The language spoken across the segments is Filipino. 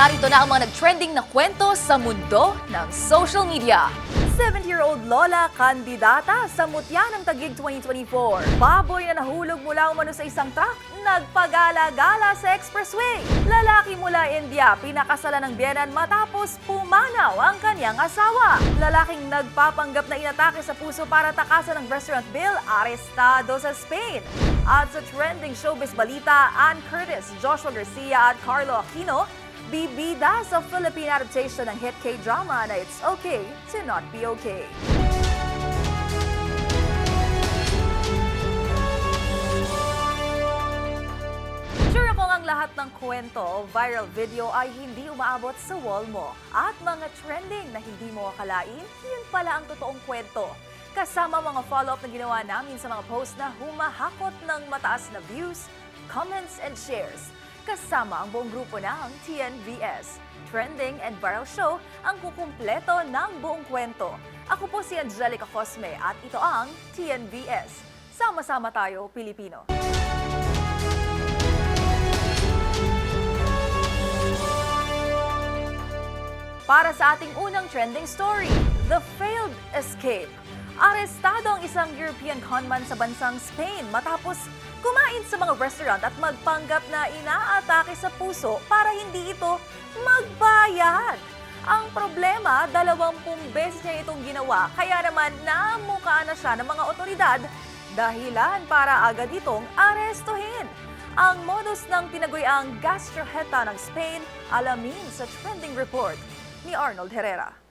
narito na ang mga nag-trending na kwento sa mundo ng social media. 70-year-old Lola kandidata sa mutya ng Tagig 2024. Baboy na nahulog mula umano sa isang truck, nagpagala-gala sa expressway. Lalaki mula India, pinakasala ng biyenan matapos pumanaw ang kanyang asawa. Lalaking nagpapanggap na inatake sa puso para takasan ng restaurant bill, arestado sa Spain. At sa trending showbiz balita, Ann Curtis, Joshua Garcia at Carlo Aquino, bibida sa Philippine adaptation ng hit K-drama na It's Okay to Not Be Okay. Sure ako ang lahat ng kwento viral video ay hindi umaabot sa wall mo. At mga trending na hindi mo akalain, yun pala ang totoong kwento. Kasama mga follow-up na ginawa namin sa mga post na humahakot ng mataas na views, comments, and shares. Kasama ang buong grupo ng TNVS. Trending and Viral Show ang kukumpleto ng buong kwento. Ako po si Angelica Cosme at ito ang TNVS. Sama-sama tayo, Pilipino. Para sa ating unang trending story, The Failed Escape. Arestado ang isang European conman sa bansang Spain matapos kumain sa mga restaurant at magpanggap na inaatake sa puso para hindi ito magbayad. Ang problema, dalawampung beses niya itong ginawa kaya naman namukaan na siya ng mga otoridad dahilan para agad itong arestuhin. Ang modus ng tinaguyang gastrojeta ng Spain alamin sa trending report ni Arnold Herrera.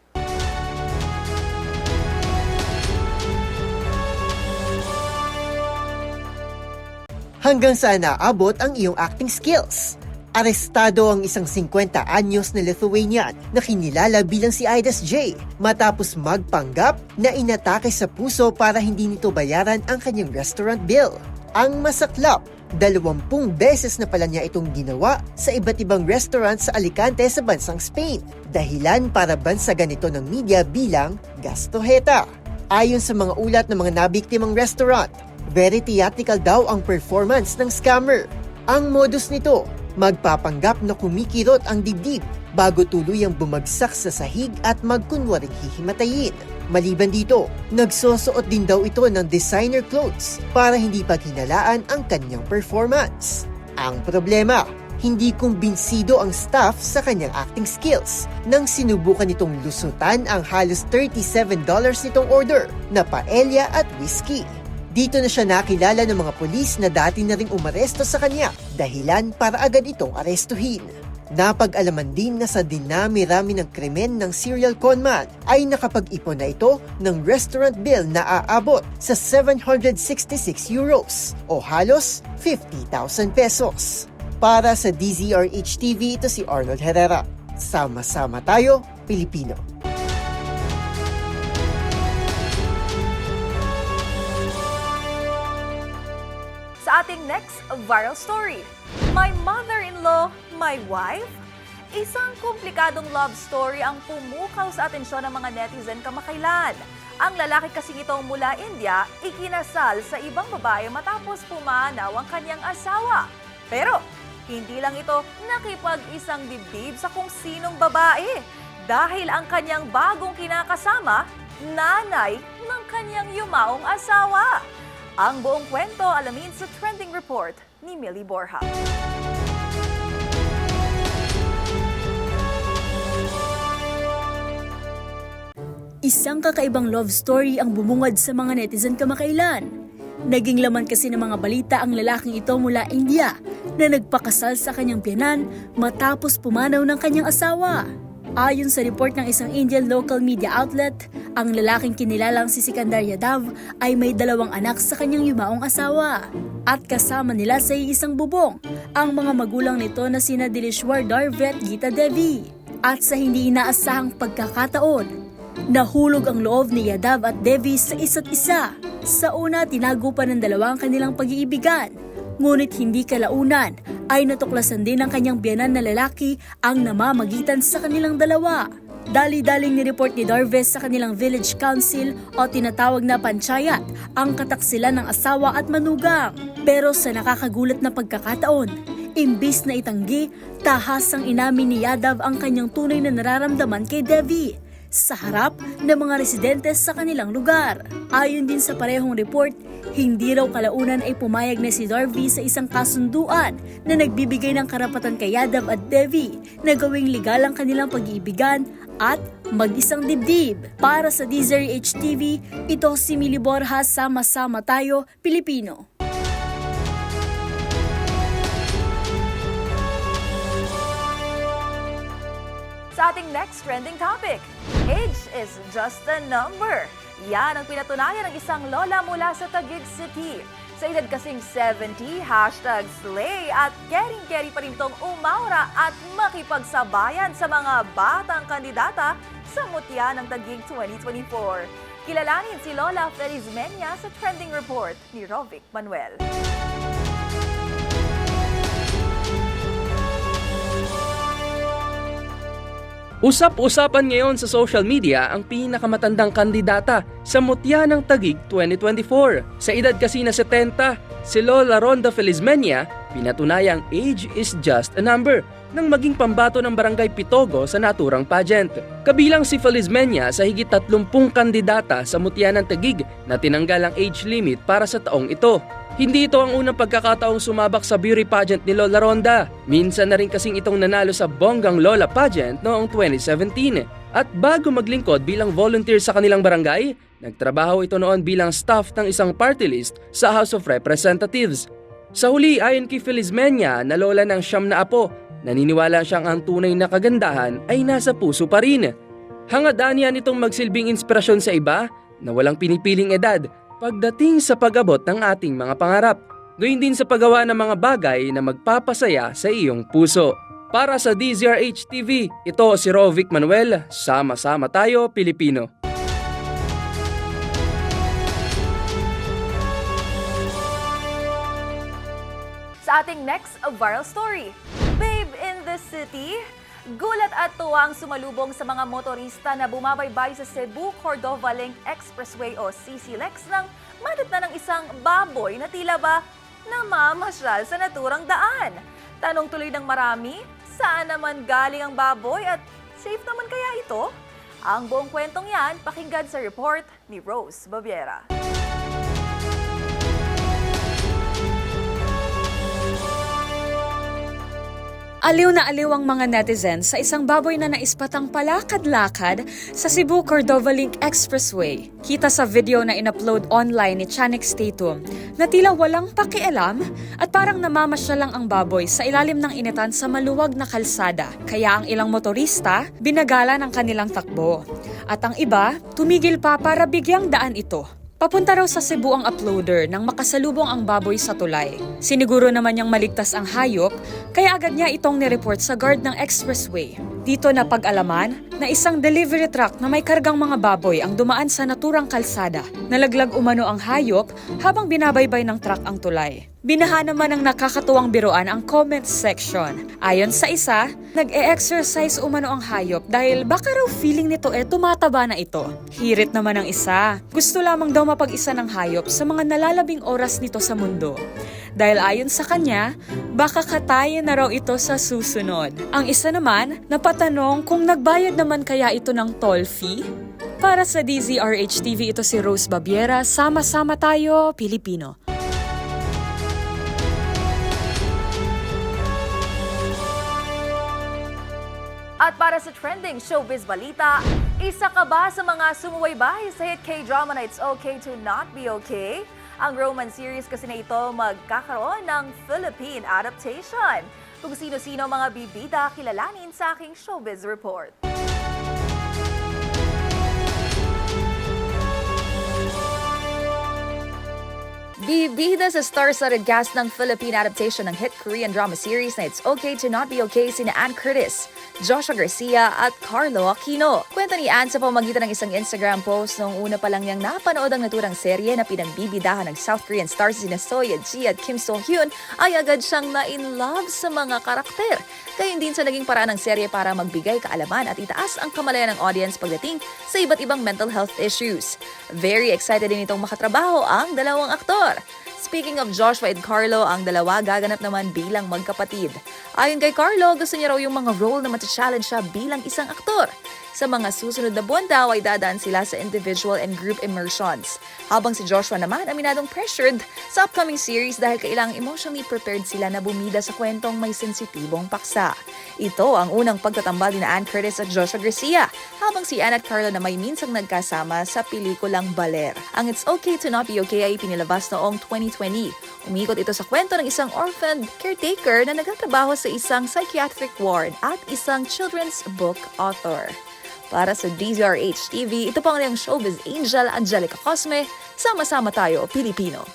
Hanggang saan naabot ang iyong acting skills? Arestado ang isang 50 anyos na Lithuanian na kinilala bilang si Idas J matapos magpanggap na inatake sa puso para hindi nito bayaran ang kanyang restaurant bill. Ang masaklap, dalawampung beses na pala niya itong ginawa sa iba't ibang restaurant sa Alicante sa bansang Spain. Dahilan para bansagan ito ng media bilang gastojeta. Ayon sa mga ulat ng mga nabiktimang restaurant, very theatrical daw ang performance ng scammer. Ang modus nito, magpapanggap na kumikirot ang dibdib bago tuluyang bumagsak sa sahig at magkunwaring hihimatayin. Maliban dito, nagsosuot din daw ito ng designer clothes para hindi paghinalaan ang kanyang performance. Ang problema, hindi kumbinsido ang staff sa kanyang acting skills nang sinubukan nitong lusutan ang halos $37 nitong order na paella at whiskey. Dito na siya nakilala ng mga pulis na dati na ring umaresto sa kanya dahilan para agad itong arestuhin. Napag-alaman din na sa dinami-rami ng krimen ng serial conman ay nakapag-ipon na ito ng restaurant bill na aabot sa 766 euros o halos 50,000 pesos. Para sa DZRH TV, ito si Arnold Herrera. Sama-sama tayo, Pilipino. Next viral story, My Mother-in-Law, My Wife? Isang komplikadong love story ang pumukaw sa atensyon ng mga netizen kamakailan. Ang lalaki kasing itong mula India, ikinasal sa ibang babae matapos pumanaw ang kanyang asawa. Pero hindi lang ito nakipag-isang dibdib sa kung sinong babae dahil ang kanyang bagong kinakasama, nanay ng kanyang yumaong asawa. Ang buong kwento alamin sa trending report ni Millie Borja. Isang kakaibang love story ang bumungad sa mga netizen kamakailan. Naging laman kasi ng mga balita ang lalaking ito mula India na nagpakasal sa kanyang biyanan matapos pumanaw ng kanyang asawa. Ayon sa report ng isang Indian local media outlet, ang lalaking kinilalang si Sikandar Yadav ay may dalawang anak sa kanyang yumaong asawa. At kasama nila sa isang bubong, ang mga magulang nito na sina Dilishwar Darve at Gita Devi. At sa hindi inaasahang pagkakataon, Nahulog ang loob ni Yadav at Devi sa isa't isa. Sa una, tinago pa ng dalawang kanilang pag-iibigan. Ngunit hindi kalaunan ay natuklasan din ng kanyang biyanan na lalaki ang namamagitan sa kanilang dalawa. Dali-daling nireport ni Darves sa kanilang village council o tinatawag na panchayat ang kataksilan ng asawa at manugang. Pero sa nakakagulat na pagkakataon, Imbis na itanggi, tahasang inamin ni Yadav ang kanyang tunay na nararamdaman kay Devi sa harap ng mga residente sa kanilang lugar. Ayon din sa parehong report, hindi raw kalaunan ay pumayag na si Darby sa isang kasunduan na nagbibigay ng karapatan kay Yadav at Devi na gawing legal ang kanilang pag-iibigan at mag-isang dibdib. Para sa DZRH TV, ito si Mili Borja, Sama-sama Tayo, Pilipino. Sa ating next trending topic, age is just a number. Yan ang pinatunayan ng isang lola mula sa Taguig City. Sa edad kasing 70, hashtag slay at caring-carry pa rin itong umaura at makipagsabayan sa mga batang kandidata sa mutya ng Taguig 2024. Kilalanin si Lola Felizmenia sa trending report ni Rovic Manuel. Usap-usapan ngayon sa social media ang pinakamatandang kandidata sa Mutya ng Tagig 2024. Sa edad kasi na 70, si Lola Ronda Felizmenia, pinatunayang age is just a number nang maging pambato ng Barangay Pitogo sa naturang pageant. Kabilang si Felizmenia sa higit 30 kandidata sa Mutya ng Tagig na tinanggal ang age limit para sa taong ito. Hindi ito ang unang pagkakataong sumabak sa beauty pageant ni Lola Ronda. Minsan na rin kasing itong nanalo sa Bonggang Lola pageant noong 2017. At bago maglingkod bilang volunteer sa kanilang barangay, nagtrabaho ito noon bilang staff ng isang party list sa House of Representatives. Sa huli ayon kay Felizmenia na lola ng siyam na apo, naniniwala siyang ang tunay na kagandahan ay nasa puso pa rin. Hangadaan niya nitong magsilbing inspirasyon sa iba na walang pinipiling edad pagdating sa pag-abot ng ating mga pangarap. Gayun din sa paggawa ng mga bagay na magpapasaya sa iyong puso. Para sa DZRH TV, ito si Rovic Manuel, sama-sama tayo Pilipino. Sa ating next viral story, Babe in the City, gulat at tuwang sumalubong sa mga motorista na bumabaybay sa Cebu Cordova Link Expressway o CCLEX nang madatna ng isang baboy na tila ba namamasyal sa naturang daan. Tanong tuloy ng marami, saan naman galing ang baboy at safe naman kaya ito? Ang buong kwentong yan, pakinggan sa report ni Rose Baviera. Aliw na aliw ang mga netizens sa isang baboy na naispatang palakad-lakad sa Cebu Cordova Link Expressway. Kita sa video na inupload online ni Chanik Statum na tila walang pakialam at parang namamasya lang ang baboy sa ilalim ng initan sa maluwag na kalsada. Kaya ang ilang motorista binagala ng kanilang takbo. At ang iba, tumigil pa para bigyang daan ito. Papunta raw sa Cebu ang uploader nang makasalubong ang baboy sa tulay. Siniguro naman niyang maligtas ang hayop, kaya agad niya itong nireport sa guard ng expressway. Dito na pag-alaman na isang delivery truck na may kargang mga baboy ang dumaan sa naturang kalsada. Nalaglag umano ang hayop habang binabaybay ng truck ang tulay. Binaha naman ng nakakatuwang biruan ang comment section. Ayon sa isa, nag-e-exercise umano ang hayop dahil baka raw feeling nito eh tumataba na ito. Hirit naman ang isa. Gusto lamang daw mapag-isa ng hayop sa mga nalalabing oras nito sa mundo. Dahil ayon sa kanya, baka katayin na raw ito sa susunod. Ang isa naman, napatanong kung nagbayad naman kaya ito ng toll fee? Para sa DZRH TV, ito si Rose Babiera. Sama-sama tayo, Pilipino. Para sa trending showbiz balita, isa ka ba sa mga sumuwaybay sa hit K-drama na It's Okay to Not Be Okay? Ang romance series kasi na ito magkakaroon ng Philippine adaptation. Kung sino-sino mga bibida kilalanin sa aking showbiz report. Bibida sa star-studded cast ng Philippine adaptation ng hit Korean drama series na It's Okay to Not Be Okay sina Ann Curtis, Joshua Garcia at Carlo Aquino. Kwento ni Ann sa pamagitan ng isang Instagram post noong una pa lang niyang napanood ang naturang serye na pinagbibidahan ng South Korean stars sina Soya Ji at Kim So Hyun ay agad siyang na-in love sa mga karakter. Kaya din sa naging paraan ng serye para magbigay kaalaman at itaas ang kamalayan ng audience pagdating sa iba't ibang mental health issues. Very excited din itong makatrabaho ang dalawang aktor. Speaking of Joshua and Carlo, ang dalawa gaganap naman bilang magkapatid. Ayon kay Carlo, gusto niya raw yung mga role na matcha-challenge siya bilang isang aktor. Sa mga susunod na buwan daw ay dadaan sila sa individual and group immersions. Habang si Joshua naman aminadong pressured sa upcoming series dahil kailangang emotionally prepared sila na bumida sa kwentong may sensitibong paksa. Ito ang unang pagtatambal ni Ann Curtis at Joshua Garcia, habang si Ann at Carlo na may minsang nagkasama sa pelikulang Baler. Ang It's Okay to Not Be Okay ay pinilabas noong 2020. Umikot ito sa kwento ng isang orphaned caretaker na nagtatrabaho sa isang psychiatric ward at isang children's book author. Para sa DZRH TV, ito po ang showbiz angel Angelica Cosme. Sama-sama tayo, Pilipino.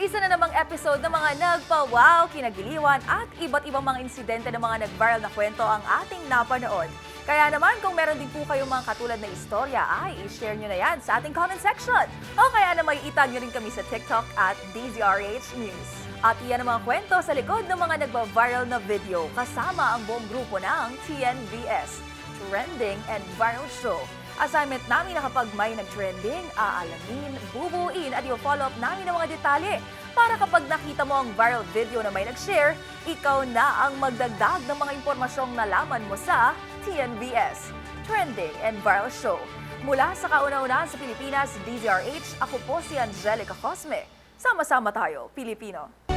Isa na namang episode ng mga nagpa-wow, kinagiliwan at iba't ibang mga insidente ng mga nag-viral na kwento ang ating napanood. Kaya naman kung meron din po kayong mga katulad na istorya, ay i-share nyo na yan sa ating comment section. O kaya naman itag nyo rin kami sa TikTok at DZRH News. At iyan ang mga kwento sa likod ng mga nagba-viral na video kasama ang buong grupo ng TNVS, Trending and Viral Show. Assignment namin na kapag may nag-trending, aalamin, bubuuin at i-follow up namin ang mga detalye para kapag nakita mo ang viral video na may nag-share, ikaw na ang magdagdag ng mga impormasyong nalaman mo sa TNVS, Trending and Viral Show. Mula sa kauna-unahan sa Pilipinas, DZRH, ako po si Angelica Cosme. Sama-sama tayo, Pilipino.